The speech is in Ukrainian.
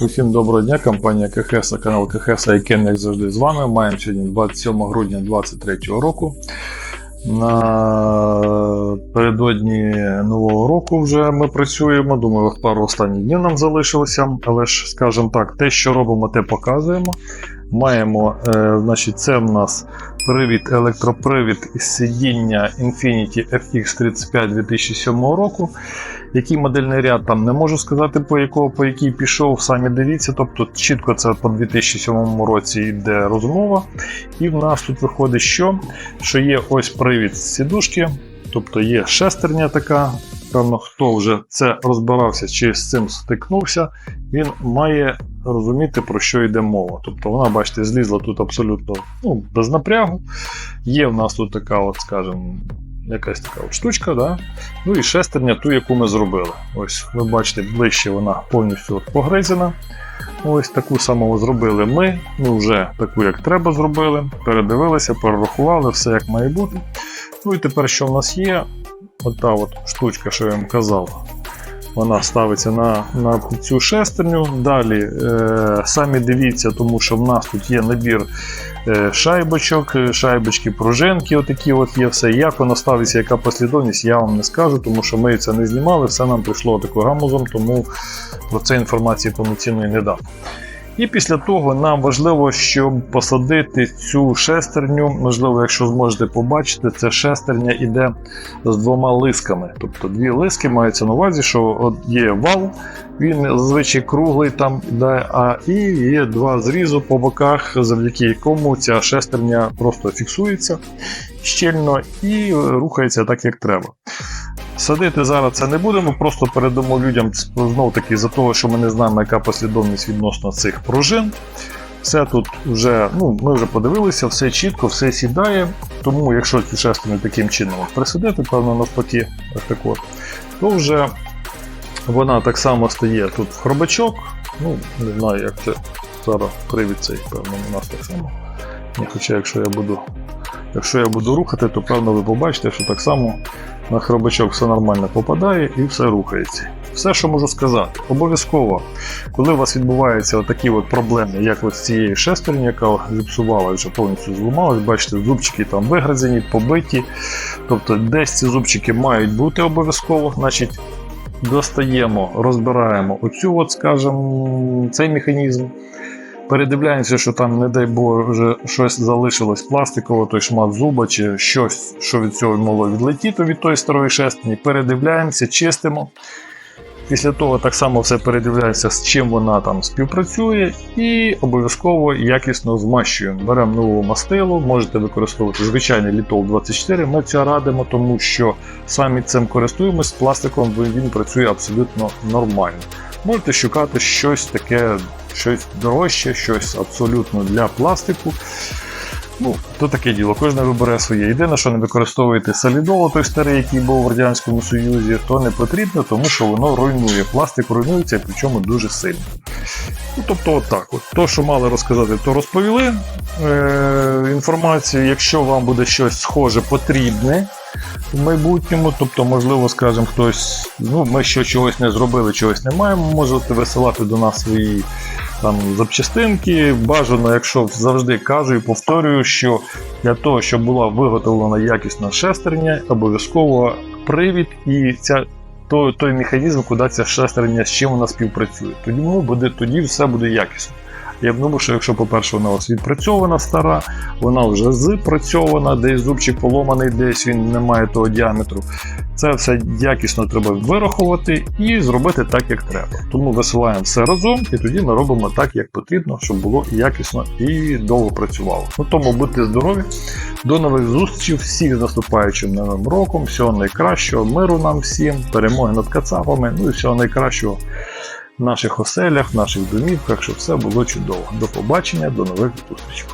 Усім доброго дня, компанія КХС, канал КХС Айкен, як завжди з вами. Маємо сьогодні 27 грудня 2023 року. Напередодні нового року вже ми працюємо. Думаю, пару останніх днів нам залишилося. Але ж, скажімо так, те, що робимо, те показуємо. Маємо, е, значить, це в нас привід, електропривід із сидіння Infiniti FX35 2007 року. Який модельний ряд там не можу сказати, по якого по який пішов, самі дивіться. Тобто чітко це по 2007 році йде розмова. І в нас тут виходить, що, що є ось привід з сідушки, тобто є шестерня така. Певно, хто вже це розбирався чи з цим стикнувся, він має розуміти, про що йде мова. Тобто вона, бачите, злізла тут абсолютно ну, без напрягу. Є в нас тут така, от, скажімо, якась така от штучка, да? ну і шестерня, ту, яку ми зробили. Ось, ви бачите, ближче вона повністю от погризена. Ось таку саму зробили ми, ну вже таку, як треба, зробили. Передивилися, перерахували, все як має бути. Ну і тепер, що в нас є, ота от штучка, що я вам казав. Вона ставиться на на цю шестерню. Далі е, самі дивіться, тому що в нас тут є набір е, шайбочок, е, шайбочки, пружинки, отакі от є все. Як воно ставиться, яка послідовність, я вам не скажу, тому що ми це не знімали, все нам прийшло такою гамузом, тому про це інформації повноцінної не дам. І після того нам важливо, щоб посадити цю шестерню. Можливо, якщо зможете побачити, це шестерня йде з двома лисками. Тобто дві лиски маються на увазі, що от є вал, він зазвичай круглий там йде, а і є два зрізу по боках, завдяки якому ця шестерня просто фіксується щільно і рухається так, як треба. Садити зараз це не будемо, просто передамо людям знов таки за того, що ми не знаємо, яка послідовність відносно цих пружин. Все тут вже, ну, ми вже подивилися, все чітко, все сідає. Тому, якщо цю шестерню таким чином присадити, певно, навпаки, ось то вже вона так само стає тут в хробачок. Ну, не знаю, як це зараз привід цей, певно, у нас так само. Ну, Хоча, якщо я буду якщо я буду рухати, то певно ви побачите, що так само на хробачок все нормально попадає і все рухається. Все, що можу сказати, обов'язково, коли у вас відбуваються такі от проблеми, як от з цією шестерню, яка зіпсувала вже повністю зламалась, бачите, зубчики там вигризені, побиті. Тобто десь ці зубчики мають бути обов'язково. Значить, достаємо, розбираємо оцю, от, скажімо, цей механізм. Передивляємося, що там, не дай Боже, щось залишилось пластикове, той шмат зуба чи щось, що від цього могло відлетіти від тої старої шестерні. Передивляємося, чистимо. Після того так само все передивляємося, з чим вона там співпрацює, і обов'язково якісно змащуємо. Беремо нову мастилу, можете використовувати звичайний літол 24. Ми це радимо, тому що самі цим користуємось, з пластиком він працює абсолютно нормально. Можете шукати щось таке, щось дорожче, щось абсолютно для пластику. Ну, то таке діло, кожен вибере своє. Єдине, що не використовуєте солідол, той старий, який був в Радянському Союзі, то не потрібно, тому що воно руйнує. Пластик руйнується, причому дуже сильно. Ну, Тобто, отак. От. То, що мали розказати, то розповіли. Е- Інформацію, якщо вам буде щось схоже потрібне в майбутньому, тобто, можливо, скажімо, хтось, ну, ми ще чогось не зробили, чогось не маємо, можете висилати до нас свої там запчастинки. Бажано, якщо завжди кажу і повторюю, що для того, щоб була виготовлена якісна шестерня, обов'язково привід і ця. Той, той механізм, куди ця шестерня, з чим вона співпрацює. Тоді буде, тоді все буде якісно. Я думаю, що якщо, по-перше, вона у вас відпрацьована стара, вона вже зпрацьована, десь зубчик поломаний, десь він не має того діаметру. Це все якісно треба вирахувати і зробити так, як треба. Тому висилаємо все разом, і тоді ми робимо так, як потрібно, щоб було якісно і довго працювало. Ну тому будьте здорові, до нових зустрічей, всіх з наступаючим новим роком, всього найкращого, миру нам всім, перемоги над кацапами, ну і всього найкращого в наших оселях, наших домівках, щоб все було чудово. До побачення, до нових зустрічей.